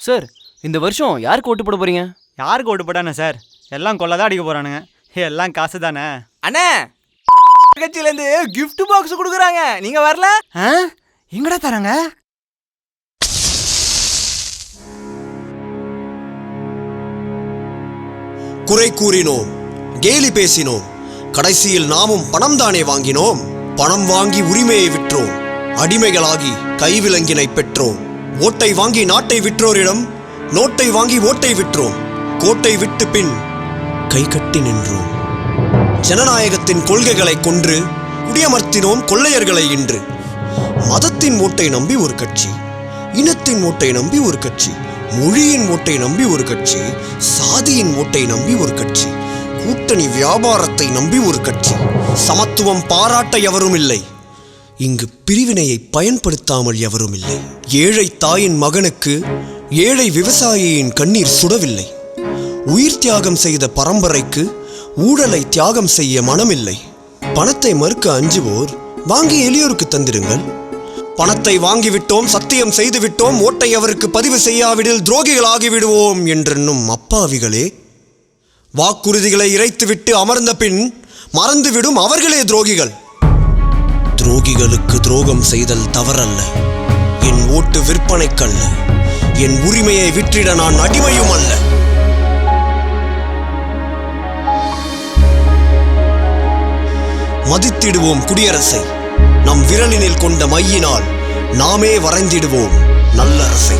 Sir இந்த வருஷம் யாருக்கு ஓட்டு போட போறீங்க? யாருக்கு ஓட்டு போட்டானே சார்? எல்லாம் கொள்ளதான் அடிக்க போறானுங்க. எல்லாம் காசு தானே அண்ணே! கட்சியிலேருந்து gift பாக்ஸ் கொடுக்குறாங்க. நீங்க வரல? ஆ? எங்கடா தராங்க? குறை கூறினோம் கேலி பேசினோம் கடைசியில் நாமும் பணம் தானே வாங்கினோம் பணம் வாங்கி உரிமையை விற்றோம் அடிமைகளாகி கைவிலங்கினை பெற்றோம். ஓட்டை வாங்கி நாட்டை விற்றோரிடம் நோட்டை வாங்கி ஓட்டை விற்றோம். கோட்டை விட்டு பின் கை கட்டி நின்றோம். ஜனநாயகத்தின் கொள்கைகளை கொன்று குடியமர்த்தினோம் கொள்ளையர்களை இன்று. மதத்தின் ஓட்டை நம்பி ஒரு கட்சி இனத்தின் ஓட்டை நம்பி ஒரு கட்சி மொழியின் ஓட்டை நம்பி ஒரு கட்சி சாதியின் ஓட்டை நம்பி ஒரு கட்சி கூட்டணி வியாபாரத்தை நம்பி ஒரு கட்சி. சமத்துவம் பாராட்ட எவரும் இல்லை. இங்கு பிரிவினையை பயன்படுத்தாமல் எவரும் இல்லை. ஏழை தாயின் மகனுக்கு ஏழை விவசாயியின் கண்ணீர் சுடவில்லை. உயிர் தியாகம் செய்த பரம்பரைக்கு ஊழலை தியாகம் செய்ய மனமில்லை. பணத்தை மறுக்க அஞ்சுவோர் வாங்கி எளியோருக்கு தந்திருங்கள். பணத்தை வாங்கிவிட்டோம் சத்தியம் செய்துவிட்டோம் ஓட்டை அவருக்கு பதிவு செய்யாவிடில் துரோகிகளாகிவிடுவோம் என்றென்னும் அப்பாவிகளே வாக்குறுதிகளை இறைத்துவிட்டு அமர்ந்த பின் மறந்துவிடும் அவர்களே துரோகிகள். துரோகிகளுக்கு துரோகம் செய்தல் தவறல்ல. என் ஓட்டு விற்பனைக்கல்ல. என் உரிமையை விற்றிட நான் அடிமையும் அல்ல மதித்திடுவோம் குடியரசை. நம் விரலினில் கொண்ட மையினால் நாமே வரைந்திடுவோம் நல்லரசை.